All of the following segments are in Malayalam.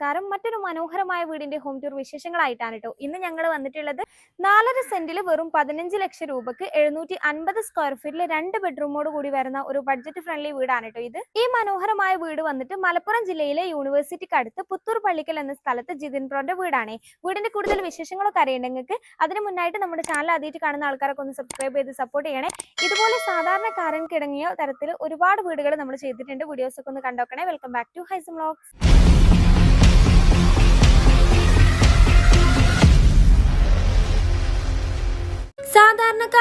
നമസ്കാരം. മറ്റൊരു മനോഹരമായ വീടിന്റെ ഹോം ടൂർ വിശേഷങ്ങളായിട്ടാണ് കേട്ടോ ഇന്ന് ഞങ്ങൾ വന്നിട്ടുള്ളത് നാലര സെന്റിൽ വെറും പതിനഞ്ച് ലക്ഷം രൂപക്ക് എഴുന്നൂറ്റി അൻപത് സ്ക്വയർ ഫീറ്റിൽ രണ്ട് ബെഡ്റൂമോട് കൂടി വരുന്ന ഒരു ബഡ്ജറ്റ് ഫ്രണ്ട്ലി വീടാണ് കേട്ടോ ഇത്. ഈ മനോഹരമായ വീട് വന്നിട്ട് മലപ്പുറം ജില്ലയിലെ യൂണിവേഴ്സിറ്റിക്ക് അടുത്ത് പുത്തൂർ പള്ളിക്കൽ എന്ന സ്ഥലത്ത് ജിതിൻ പ്രോന്റെ വീടാണ്. വീടിന്റെ കൂടുതൽ വിശേഷങ്ങളൊക്കെ അറിയേണ്ടെങ്കിൽ അതിന് മുന്നായിട്ട് നമ്മുടെ ചാനൽ ആദ്യമായിട്ട് കാണുന്ന ആൾക്കാരൊക്കെ ഒന്ന് സബ്സ്ക്രൈബ് ചെയ്ത് സപ്പോർട്ട് ചെയ്യണേ. ഇതുപോലെ സാധാരണക്കാരൻ കിടങ്ങിയ തരത്തിൽ ഒരുപാട് വീടുകൾ നമ്മൾ ചെയ്തിട്ടുണ്ട്. വീഡിയോസ് ഒക്കെ ഒന്ന് കണ്ടോക്കണേ. വെൽക്കം ബാക്ക് ടു ഹൈസ് വ്ളോഗ്സ്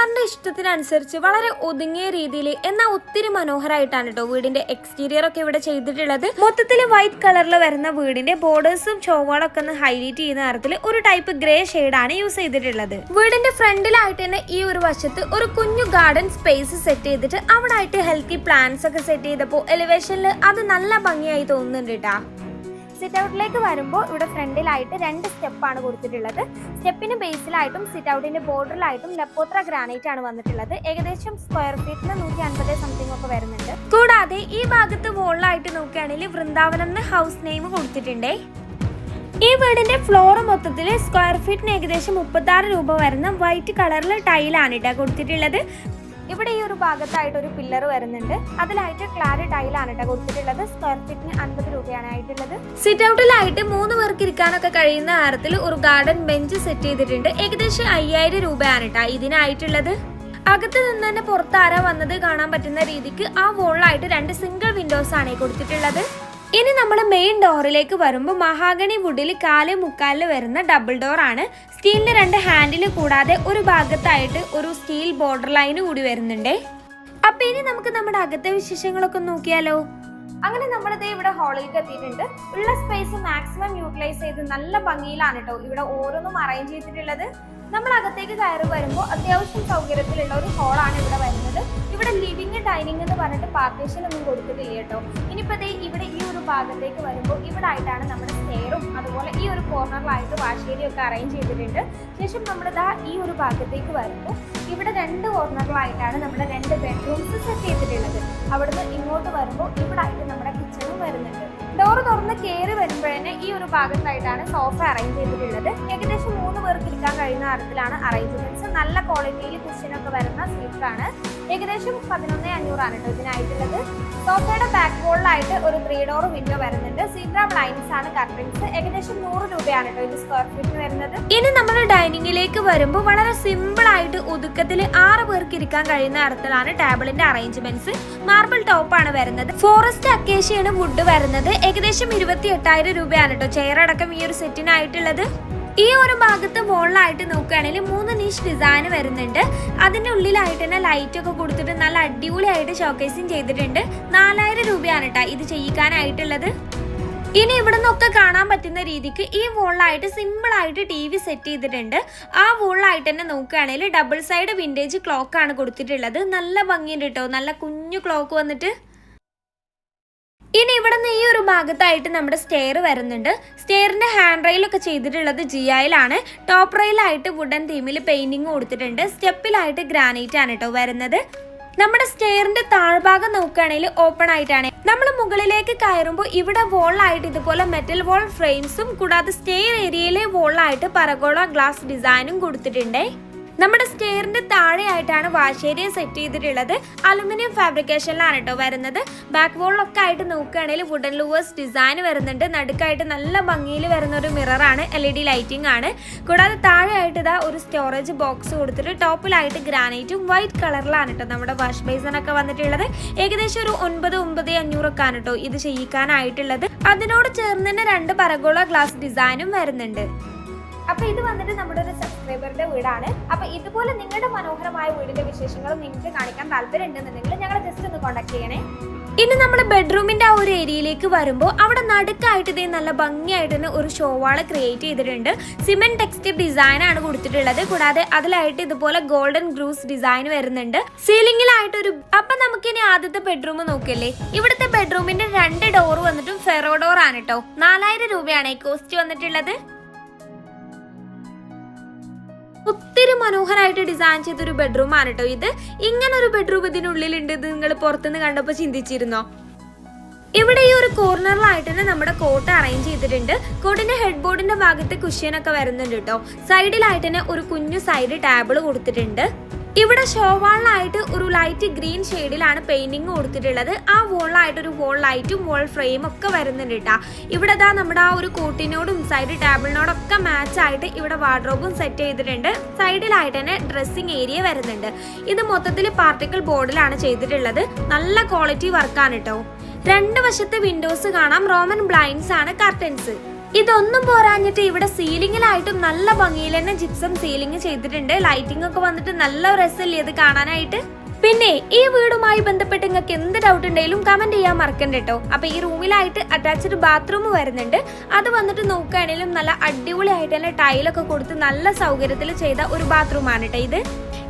സാധാരണക്കാരന്റെ ഇഷ്ടത്തിനനുസരിച്ച് വളരെ ഒതുങ്ങിയ രീതിയിൽ എന്നാൽ ഒത്തിരി മനോഹരമായിട്ടാണ് കേട്ടോ വീടിന്റെ എക്സ്റ്റീരിയർ ഒക്കെ ഇവിടെ ചെയ്തിട്ടുള്ളത്. മൊത്തത്തിൽ വൈറ്റ് കളറിൽ വരുന്ന വീടിന്റെ ബോർഡേഴ്സും ചോവകളൊക്കെ ഒന്ന് ഹൈലൈറ്റ് ചെയ്യുന്ന തരത്തിൽ ഒരു ടൈപ്പ് ഗ്രേ ആണ് യൂസ് ചെയ്തിട്ടുള്ളത്. വീടിന്റെ ഫ്രണ്ടിലായിട്ട് തന്നെ ഈ ഒരു വശത്ത് ഒരു കുഞ്ഞു ഗാർഡൻ സ്പേസ് സെറ്റ് ചെയ്തിട്ട് അവിടെ ആയിട്ട് ഹെൽത്തി പ്ലാന്റ്സ് ഒക്കെ സെറ്റ് ചെയ്തപ്പോൾ എലിവേഷനിൽ അത് നല്ല ഭംഗിയായി തോന്നുന്നുണ്ട് കേട്ടാ സിറ്റ് ഔട്ടിലേക്ക് വരുമ്പോൾ ഇവിടെ ഫ്രണ്ടിലായിട്ട് രണ്ട് സ്റ്റെപ്പാണ് കൊടുത്തിട്ടുള്ളത്. സ്റ്റെപ്പിന് ബേസിലായിട്ടും സിറ്റ് ഔട്ടിന്റെ ബോർഡറിലായിട്ടും നെപ്പോത്ര ഗ്രാനൈറ്റ് ആണ് വന്നിട്ടുള്ളത്. ഏകദേശം സ്ക്വയർ ഫീറ്റിന് നൂറ്റി അൻപത് സംതിങ് ഒക്കെ വരുന്നുണ്ട്. കൂടാതെ ഈ ഭാഗത്ത് മുകളിലായിട്ട് നോക്കുകയാണെങ്കിൽ വൃന്ദാവനം എന്ന് ഹൗസ് നെയിം കൊടുത്തിട്ടുണ്ടേ. ഈ വീടിന്റെ ഫ്ലോർ മൊത്തത്തിൽ സ്ക്വയർ ഫീറ്റിന് ഏകദേശം മുപ്പത്തി രൂപ വരുന്ന വൈറ്റ് കളറിൽ ടൈലാണ് ഇട്ടാ കൊടുത്തിട്ടുള്ളത്. ഇവിടെ ഈ ഒരു ഭാഗത്തായിട്ട് ഒരു പില്ലർ വരുന്നുണ്ട്. അതിലായിട്ട് ക്ലാരി ടൈലാണ് കേട്ടോ കൊടുത്തിട്ടുള്ളത്. സ്ക്വയർ ഫീറ്റിന് അൻപത് രൂപയാണ് ആയിട്ടുള്ളത്. സിറ്റ് ഔട്ടിലായിട്ട് മൂന്ന് പേർക്ക് ഇരിക്കാനൊക്കെ കഴിയുന്ന ആരത്തിൽ ഒരു ഗാർഡൻ ബെഞ്ച് സെറ്റ് ചെയ്തിട്ടുണ്ട്. ഏകദേശം അയ്യായിരം രൂപയാണ് കേട്ടോ ഇതിനായിട്ടുള്ളത്. അകത്ത് നിന്ന് തന്നെ പുറത്താരാ വന്നത് കാണാൻ പറ്റുന്ന രീതിക്ക് ആ വോളിലായിട്ട് രണ്ട് സിംഗിൾ വിൻഡോസ് ആണ് കൊടുത്തിട്ടുള്ളത്. ഇനി നമ്മൾ മെയിൻ ഡോറിലേക്ക് വരുമ്പോൾ മഹാഗണി വുഡിൽ കാൽ മുക്കാലിൽ വരുന്ന ഡബിൾ ഡോർ ആണ്. സ്റ്റീലിന്റെ രണ്ട് ഹാൻഡിൽ കൂടാതെ ഒരു ഭാഗത്തായിട്ട് ഒരു സ്റ്റീൽ ബോർഡർ ലൈൻ കൂടി വരുന്നുണ്ട്. അപ്പൊ ഇനി നമുക്ക് നമ്മുടെ അകത്തെ വിശേഷങ്ങളൊക്കെ നോക്കിയാലോ? അങ്ങനെ നമ്മളിത് ഇവിടെ ഹാളിലേക്ക് എത്തിയിട്ടുണ്ട്. ഉള്ള സ്പേസ് മാക്സിമം യൂട്ടിലൈസ് ചെയ്ത് നല്ല ഭംഗിയിലാണ് കേട്ടോ ഇവിടെ ഓരോന്നും അറേഞ്ച് ചെയ്തിട്ടുള്ളത്. നമ്മൾ അകത്തേക്ക് കയറി വരുമ്പോൾ അത്യാവശ്യം സൗകര്യത്തിലുള്ള ഒരു ഹോളാണ് ഇവിടെ വരുന്നത്. ഇവിടെ ലിവിങ് ഡൈനിങ് എന്ന് പറഞ്ഞിട്ട് പാർട്ടീഷൻ ഒന്നും കൊടുത്തിട്ടില്ല കേട്ടോ. ഇനിയിപ്പോ ഇവിടെ ഈ ഒരു ഭാഗത്തേക്ക് വരുമ്പോൾ ഇവിടെ ആയിട്ടാണ് നമ്മുടെ സ്റ്റെയറും അതുപോലെ ഈ ഒരു കോർണറിലായിട്ട് വാഷേരിയും ഒക്കെ അറേഞ്ച് ചെയ്തിട്ടുണ്ട്. ശേഷം നമ്മൾ ദാ ഈ ഒരു ഭാഗത്തേക്ക് വരുമ്പോൾ ഇവിടെ രണ്ട് കോർണറിലായിട്ടാണ് നമ്മുടെ രണ്ട് ബെഡ്റൂംസ് സെറ്റ് ചെയ്തിട്ടുള്ളത്. അവിടുന്ന് ഇങ്ങോട്ട് വരുമ്പോൾ ഇവിടെ ആയിട്ട് നമ്മുടെ കിച്ചണും വരുന്നുണ്ട്. ഡോർ തുറന്ന് കയറി വരുമ്പോഴേ ഈ ഒരു ഭാഗത്തായിട്ടാണ് സോഫ അറേഞ്ച് ചെയ്തിട്ടുള്ളത്. ഏകദേശം മൂന്ന് പേർക്ക് ഇരിക്കാൻ കഴിയുന്ന തരത്തിലാണ് അറേഞ്ച്മെന്റ്സ് നല്ല ക്വാളിറ്റിയിൽ കുഷ്യനൊക്കെ വരുന്ന സീറ്റാണ് ഏകദേശം പതിനൊന്ന് അഞ്ഞൂറാണ് കേട്ടോ ഇതിനായിട്ടുള്ളത്. സോഫയുടെ ബാക്ക് ബോളിലായിട്ട് ഒരു ത്രീ ഡോർ വിൻഡോ വരുന്നുണ്ട്. സീബ്ര ബ്ലൈൻസ് ആണ് ഏകദേശം വരുന്നത്. ഇനി നമ്മൾ ഡൈനിങ്ങിലേക്ക് വരുമ്പോൾ വളരെ സിമ്പിൾ ആയിട്ട് ഒതുക്കത്തിൽ ആറ് പേർക്ക് ഇരിക്കാൻ കഴിയുന്ന തരത്തിലാണ് ടേബിളിന്റെ അറേഞ്ച്മെന്റ്സ് മാർബിൾ ടോപ്പ് ആണ് വരുന്നത്. ഫോറസ്റ്റ് അക്കേഷ്യയാണ് വുഡ് വരുന്നത്. ഏകദേശം ഇരുപത്തി എട്ടായിരം രൂപയാണ് കേട്ടോ ചെയർ അടക്കം ഈ ഒരു സെറ്റിനായിട്ടുള്ളത്. ഈ ഒരു ഭാഗത്ത് മുകളിലായിട്ട് നോക്കുകയാണെങ്കിൽ മൂന്ന് നീഷ് ഡിസൈൻ വരുന്നുണ്ട്. അതിന്റെ ഉള്ളിലായിട്ട് തന്നെ ലൈറ്റ് ഒക്കെ കൊടുത്തിട്ട് നല്ല അടിപൊളിയായിട്ട് ഷോക്കേസിങ് ചെയ്തിട്ടുണ്ട്. നാലായിരം രൂപയാണ് കേട്ടോ ഇത് ചെയ്യിക്കാനായിട്ടുള്ളത്. ഇനി ഇവിടെ നിന്നൊക്കെ കാണാൻ പറ്റുന്ന രീതിക്ക് ഈ വോളിലായിട്ട് സിമ്പിൾ ആയിട്ട് ടി വി സെറ്റ് ചെയ്തിട്ടുണ്ട്. ആ വോളിലായിട്ട് തന്നെ നോക്കുകയാണെങ്കിൽ ഡബിൾ സൈഡ് വിന്റേജ് ക്ലോക്ക് ആണ് കൊടുത്തിട്ടുള്ളത്. നല്ല ഭംഗിയുണ്ട് കേട്ടോ. നല്ല കുഞ്ഞു ക്ലോക്ക് വന്നിട്ട്. ഇനി ഇവിടെ നിന്ന് ഈ ഒരു ഭാഗത്തായിട്ട് നമ്മുടെ സ്റ്റെയർ വരുന്നുണ്ട്. സ്റ്റെയറിന്റെ ഹാൻഡ് റെയിലൊക്കെ ചെയ്തിട്ടുള്ളത് ജിയായിലാണ് ടോപ്പ് റെയിലായിട്ട് വുഡൻ തീമിൽ പെയിന്റിങ് കൊടുത്തിട്ടുണ്ട്. സ്റ്റെപ്പിലായിട്ട് ഗ്രാനൈറ്റ് ആണ് കേട്ടോ വരുന്നത്. നമ്മുടെ സ്റ്റെയറിന്റെ താഴ്ഭാഗം നോക്കുകയാണെങ്കിൽ ഓപ്പൺ ആയിട്ടാണ്. നമ്മൾ മുകളിലേക്ക് കയറുമ്പോൾ ഇവിടെ വോളായിട്ട് ഇതുപോലെ മെറ്റൽ വോൾ ഫ്രെയിംസും കൂടാതെ സ്റ്റെയർ ഏരിയയിലെ വോളായിട്ട് പറഗോള ഗ്ലാസ് ഡിസൈനും കൊടുത്തിട്ടുണ്ട്. നമ്മുടെ സ്റ്റെയറിന്റെ താഴെയായിട്ടാണ് ഏരിയ സെറ്റ് ചെയ്തിട്ടുള്ളത്. അലുമിനിയം ഫാബ്രിക്കേഷനിലാണ് കേട്ടോ വരുന്നത്. ബാക്ക് വോളിലൊക്കെ ആയിട്ട് നോക്കുകയാണെങ്കിൽ വുഡൻ ലൂവേഴ്സ് ഡിസൈൻ വരുന്നുണ്ട്. നടുക്കായിട്ട് നല്ല ഭംഗിയിൽ വരുന്ന ഒരു മിററാണ് എൽ ഇ ഡി ലൈറ്റിംഗ് ആണ്. കൂടാതെ താഴെയായിട്ട് ഇതാ ഒരു സ്റ്റോറേജ് ബോക്സ് കൊടുത്തിട്ട് ടോപ്പിലായിട്ട് ഗ്രാനൈറ്റും വൈറ്റ് കളറിലാണ് കേട്ടോ നമ്മുടെ വാഷ് ബേസൺ ഒക്കെ വന്നിട്ടുള്ളത്. ഏകദേശം ഒരു ഒൻപത് ഒമ്പത് അഞ്ഞൂറൊക്കെ ആണ് കേട്ടോ ഇത് ചെയ്യിക്കാനായിട്ടുള്ളത്. അതിനോട് ചേർന്ന് തന്നെ രണ്ട് പരഗോള ഗ്ലാസ് ഡിസൈനും വരുന്നുണ്ട്. അപ്പൊ ഇത് വന്നിട്ട് നമ്മുടെ ഒരു സബ്സ്ക്രൈബറുടെ വീടാണ്. അപ്പൊ ഇതുപോലെ നിങ്ങളുടെ മനോഹരമായ വീടിന്റെ വിശേഷങ്ങളും നിങ്ങൾക്ക് കാണിക്കാൻ താല്പര്യം ഉണ്ടെന്നുണ്ടെങ്കിൽ ഞങ്ങളെ ജസ്റ്റ് ഒന്ന് കോൺടാക്ട് ചെയ്യണേ. ഇനി നമ്മൾ ബെഡ്റൂമിന്റെ ആ ഒരു ഏരിയയിലേക്ക് വരുമ്പോൾ അവിടെ നടുക്കായിട്ട് ഇതേ നല്ല ഭംഗിയായിട്ട് തന്നെ ഒരു ഷോവാൾ ക്രിയേറ്റ് ചെയ്തിട്ടുണ്ട്. സിമെന്റ് ടെക്സ്റ്റൈൽ ഡിസൈൻ ആണ് കൊടുത്തിട്ടുള്ളത്. കൂടാതെ അതിലായിട്ട് ഇതുപോലെ ഗോൾഡൻ ഗ്രൂസ് ഡിസൈൻ വരുന്നുണ്ട്. സീലിംഗിലായിട്ട് ഒരു അപ്പൊ നമുക്ക് ഇനി ആദ്യത്തെ ബെഡ്റൂം നോക്കിയല്ലേ? ഇവിടുത്തെ ബെഡ്റൂമിന്റെ രണ്ട് ഡോർ വന്നിട്ടും ഫെറോ ഡോർ ആണ് കേട്ടോ നാലായിരം രൂപയാണ് കോസ്റ്റ് വന്നിട്ടുള്ളത്. ഒത്തിരി മനോഹരമായിട്ട് ഡിസൈൻ ചെയ്തൊരു ബെഡ്റൂം ആണ് കേട്ടോ ഇത്. ഇങ്ങനെ ഒരു ബെഡ്റൂം ഇതിനുള്ളിലുണ്ട് ഇത് നിങ്ങൾ പുറത്തുനിന്ന് കണ്ടപ്പോൾ ചിന്തിച്ചിരുന്നോ? ഇവിടെ ഈ ഒരു കോർണറിലായിട്ട് തന്നെ നമ്മുടെ കോട്ട് അറേഞ്ച് ചെയ്തിട്ടുണ്ട്. കോട്ടിന്റെ ഹെഡ് ബോർഡിന്റെ ഭാഗത്ത് കുഷ്യൻ ഒക്കെ വരുന്നുണ്ട് കേട്ടോ സൈഡിലായിട്ട് തന്നെ ഒരു കുഞ്ഞു സൈഡ് ടേബിൾ കൊടുത്തിട്ടുണ്ട്. ഇവിടെ ഷോവാളിലായിട്ട് ഒരു ലൈറ്റ് ഗ്രീൻ ഷെയ്ഡിലാണ് പെയിന്റിങ് കൊടുത്തിട്ടുള്ളത്. ആ വോളിലായിട്ട് ഒരു വോൾ ലൈറ്റും വോൾ ഫ്രെയിം ഒക്കെ വരുന്നുണ്ട് കേട്ടാ ഇവിടെ ഇതാ നമ്മുടെ ആ ഒരു കൂട്ടിനോടും സൈഡ് ടേബിളിനോടൊക്കെ മാച്ച് ആയിട്ട് ഇവിടെ വാർഡ്രോബും സെറ്റ് ചെയ്തിട്ടുണ്ട്. സൈഡിലായിട്ട് തന്നെ ഡ്രസ്സിംഗ് ഏരിയ വരുന്നുണ്ട്. ഇത് മൊത്തത്തിൽ പാർട്ടിക്കിൾ ബോർഡിലാണ് ചെയ്തിട്ടുള്ളത്. നല്ല ക്വാളിറ്റി വർക്കാണ് കേട്ടോ രണ്ട് വശത്തെ വിൻഡോസ് കാണാം. റോമൻ ബ്ലൈൻഡ്സ് ആണ് കർട്ടൻസ് ഇതൊന്നും പോരാഞ്ഞിട്ട് ഇവിടെ സീലിംഗിലായിട്ടും നല്ല ഭംഗിയിൽ തന്നെ ജിപ്സം സീലിംഗ് ചെയ്തിട്ടുണ്ട്. ലൈറ്റിംഗ് ഒക്കെ വന്നിട്ട് നല്ല രസമില്ലേ ഇത് കാണാനായിട്ട്? പിന്നെ ഈ വീടുമായി ബന്ധപ്പെട്ട് നിങ്ങൾക്ക് എന്ത് ഡൗട്ട് ഉണ്ടെങ്കിലും കമന്റ് ചെയ്യാൻ മറക്കണ്ട കേട്ടോ. അപ്പൊ ഈ റൂമിലായിട്ട് അറ്റാച്ച്ഡ് ബാത്റൂം വരുന്നുണ്ട്. അത് വന്നിട്ട് നോക്കുകയാണെങ്കിലും നല്ല അടിപൊളിയായിട്ട് തന്നെ ടൈലൊക്കെ കൊടുത്ത് നല്ല സൗകര്യത്തിൽ ചെയ്ത ഒരു ബാത്റൂമാണ് കേട്ടോ ഇത്.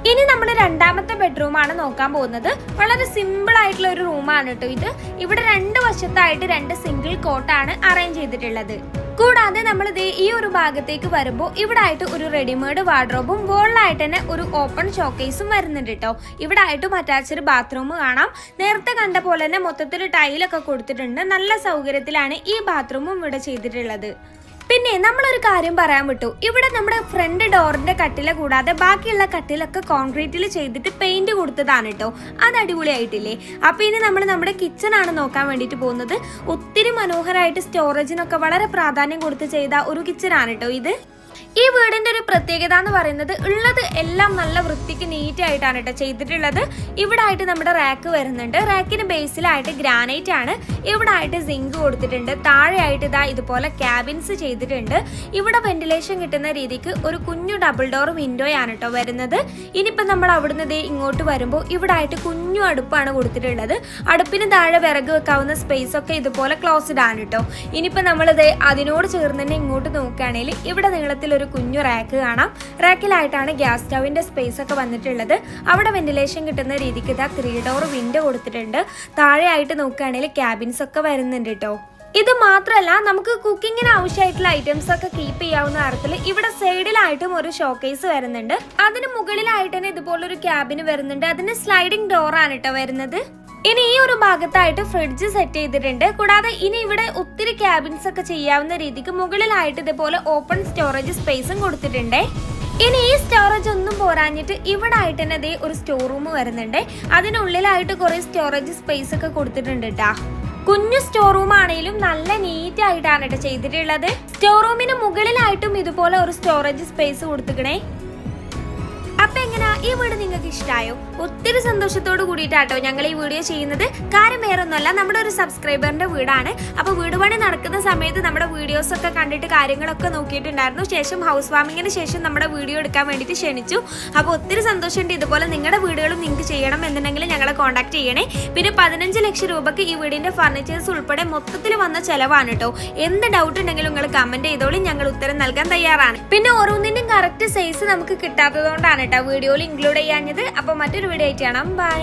ഇനി നമ്മൾ രണ്ടാമത്തെ ബെഡ്റൂം ആണ് നോക്കാൻ പോകുന്നത്. വളരെ സിമ്പിൾ ആയിട്ടുള്ള ഒരു റൂമാണ് കേട്ടോ ഇത്. ഇവിടെ രണ്ട് വശത്തായിട്ട് രണ്ട് സിംഗിൾ കോട്ടാണ് അറേഞ്ച് ചെയ്തിട്ടുള്ളത്. കൂടാതെ നമ്മൾ ദേ ഈ ഒരു ഭാഗത്തേക്ക് വരുമ്പോൾ ഇവിടെ ആയിട്ട് ഒരു റെഡിമെയ്ഡ് വാർഡ്രോബും വോളിലായിട്ട് തന്നെ ഒരു ഓപ്പൺ ഷോക്കേസും വരുന്നുണ്ട് കേട്ടോ ഇവിടെ ആയിട്ടും അറ്റാച്ച്ഡ് ബാത്റൂം കാണാം. നേരത്തെ കണ്ട പോലെ തന്നെ മൊത്തത്തിൽ ടൈലൊക്കെ കൊടുത്തിട്ടുണ്ട്. നല്ല സൗകര്യത്തിലാണ് ഈ ബാത്റൂമും ഇവിടെ ചെയ്തിട്ടുള്ളത്. പിന്നെ നമ്മളൊരു കാര്യം പറയാൻ വിട്ടു. ഇവിടെ നമ്മുടെ ഫ്രണ്ട് ഡോറിന്റെ കട്ടില കൂടാതെ ബാക്കിയുള്ള കട്ടിലൊക്കെ കോൺക്രീറ്റിൽ ചെയ്തിട്ട് പെയിന്റ് കൊടുത്തതാണ് കേട്ടോ അത് അടിപൊളിയായിട്ടില്ലേ? അപ്പൊ ഇനി നമ്മൾ നമ്മുടെ കിച്ചൺ ആണ് നോക്കാൻ വേണ്ടിട്ട് പോകുന്നത്. ഒത്തിരി മനോഹരമായിട്ട് സ്റ്റോറേജിനൊക്കെ വളരെ പ്രാധാന്യം കൊടുത്ത് ചെയ്ത ഒരു കിച്ചൺ ആണ് കേട്ടോ ഇത്. ഈ വീടിന്റെ ഒരു പ്രത്യേകത എന്ന് പറയുന്നത് ഉള്ളത് എല്ലാം നല്ല വൃത്തിക്ക് നീറ്റ് ആയിട്ടാണ് കേട്ടോ ചെയ്തിട്ടുള്ളത്. ഇവിടെ ആയിട്ട് നമ്മുടെ റാക്ക് വരുന്നുണ്ട്. റാക്കിന് ബേസിലായിട്ട് ഗ്രാനൈറ്റ് ആണ്. ഇവിടെ ആയിട്ട് സിങ്ക് കൊടുത്തിട്ടുണ്ട്. താഴെയായിട്ട് ഇതാ ഇതുപോലെ ക്യാബിൻസ് ചെയ്തിട്ടുണ്ട്. ഇവിടെ വെന്റിലേഷൻ കിട്ടുന്ന രീതിക്ക് ഒരു കുഞ്ഞു ഡബിൾ ഡോർ വിൻഡോ ആണ് കേട്ടോ വരുന്നത്. ഇനിയിപ്പോൾ നമ്മൾ അവിടുന്ന് ദേ ഇങ്ങോട്ട് വരുമ്പോൾ ഇവിടെ ആയിട്ട് കുഞ്ഞു അടുപ്പാണ് കൊടുത്തിട്ടുള്ളത്. അടുപ്പിന് താഴെ വിറക് വെക്കാവുന്ന സ്പേസ് ഒക്കെ ഇതുപോലെ ക്ലോസ്ഡ് ആണ് കേട്ടോ. ഇനിയിപ്പോൾ നമ്മളിത് അതിനോട് ചേർന്ന് തന്നെ ഇങ്ങോട്ട് നോക്കുകയാണെങ്കിൽ ഇവിടെ നീളത്തിൽ ഒരു കുഞ്ഞു റാക്ക് കാണാം. റാക്കിലായിട്ടാണ് ഗ്യാസ് സ്റ്റൗവിന്റെ സ്പേസ് ഒക്കെ വന്നിട്ടുള്ളത്. അവിടെ വെന്റിലേഷൻ കിട്ടുന്ന രീതിക്ക് ഇതാ ത്രീ ഡോർ വിൻഡോ കൊടുത്തിട്ടുണ്ട്. താഴെയായിട്ട് നോക്കുകയാണെങ്കിൽ ക്യാബിൻസ് ഒക്കെ വരുന്നുണ്ട് കേട്ടോ ഇത് മാത്രമല്ല നമുക്ക് കുക്കിങ്ങിന് ആവശ്യമായിട്ടുള്ള ഐറ്റംസ് ഒക്കെ കീപ്പ് ചെയ്യാവുന്ന തരത്തിൽ ഇവിടെ സൈഡിലായിട്ടും ഒരു ഷോക്കേസ് വരുന്നുണ്ട്. അതിന് മുകളിലായിട്ട് തന്നെ ഇതുപോലൊരു ക്യാബിന് വരുന്നുണ്ട്. അതിന് സ്ലൈഡിംഗ് ഡോറാണ് കേട്ടോ വരുന്നത്. ഇനി ഈ ഒരു ഭാഗത്തായിട്ട് ഫ്രിഡ്ജ് സെറ്റ് ചെയ്തിട്ടുണ്ട്. കൂടാതെ ഇനി ഇവിടെ ഒത്തിരി ക്യാബിൻസ് ഒക്കെ ചെയ്യാവുന്ന രീതിക്ക് മുകളിലായിട്ട് ഇതുപോലെ ഓപ്പൺ സ്റ്റോറേജ് സ്പേസും കൊടുത്തിട്ടുണ്ട്. ഇനി ഈ സ്റ്റോറേജ് ഒന്നും പോരാഞ്ഞിട്ട് ഇവിടെ ആയിട്ട് തന്നെ ദേ ഒരു സ്റ്റോർ റൂം വരുന്നുണ്ട്. അതിനുള്ളിലായിട്ട് കുറെ സ്റ്റോറേജ് സ്പേസ് ഒക്കെ കൊടുത്തിട്ടുണ്ട് കേട്ടാ കുഞ്ഞു സ്റ്റോർ റൂം ആണെങ്കിലും നല്ല നീറ്റ് ആയിട്ടാണ് കേട്ടോ ചെയ്തിട്ടുള്ളത്. സ്റ്റോർ റൂമിന് മുകളിലായിട്ടും ഇതുപോലെ ഒരു സ്റ്റോറേജ് സ്പേസ് കൊടുത്തിക്കണേ അപ്പൊ എങ്ങനെയാ ഈ വീട് നിങ്ങൾക്ക് ഇഷ്ടമായോ ഒത്തിരി സന്തോഷത്തോട് കൂടിയിട്ടാട്ടോ ഞങ്ങൾ ഈ വീഡിയോ ചെയ്യുന്നത്. കാര്യം വേറൊന്നുമല്ല നമ്മുടെ ഒരു സബ്സ്ക്രൈബറിന്റെ വീടാണ്. അപ്പൊ വീട് പണി നടക്കുന്ന സമയത്ത് നമ്മുടെ വീഡിയോസ് ഒക്കെ കണ്ടിട്ട് കാര്യങ്ങളൊക്കെ നോക്കിയിട്ടുണ്ടായിരുന്നു. ശേഷം ഹൗസ് വാമിങ്ങിന് ശേഷം നമ്മുടെ വീഡിയോ എടുക്കാൻ വേണ്ടിയിട്ട് ക്ഷണിച്ചു. അപ്പോൾ ഒത്തിരി സന്തോഷമുണ്ട് ഇതുപോലെ നിങ്ങളുടെ വീടുകളും നിങ്ങൾക്ക് ചെയ്യണം എന്നുണ്ടെങ്കിൽ ഞങ്ങളെ കോൺടാക്ട് ചെയ്യണേ. പിന്നെ പതിനഞ്ച് ലക്ഷം രൂപയ്ക്ക് ഈ വീടിന്റെ ഫർണിച്ചേഴ്സ് ഉൾപ്പെടെ മൊത്തത്തിൽ വന്ന ചെലവാണ് കേട്ടോ എന്ത് ഡൗട്ട് ഉണ്ടെങ്കിലും നിങ്ങൾ കമന്റ് ചെയ്തോളി. ഞങ്ങൾ ഉത്തരം നൽകാൻ തയ്യാറാണ്. പിന്നെ ഓരോന്നിന്റെയും കറക്റ്റ് സൈസ് നമുക്ക് കിട്ടാത്തതുകൊണ്ടാണ് കേട്ടോ. വീഡിയോയിൽ ഇൻക്ലൂഡ് ചെയ്യാഞ്ഞത്. അപ്പോൾ മറ്റൊരു വീഡിയോ ആയിട്ട് കാണാം. ബൈ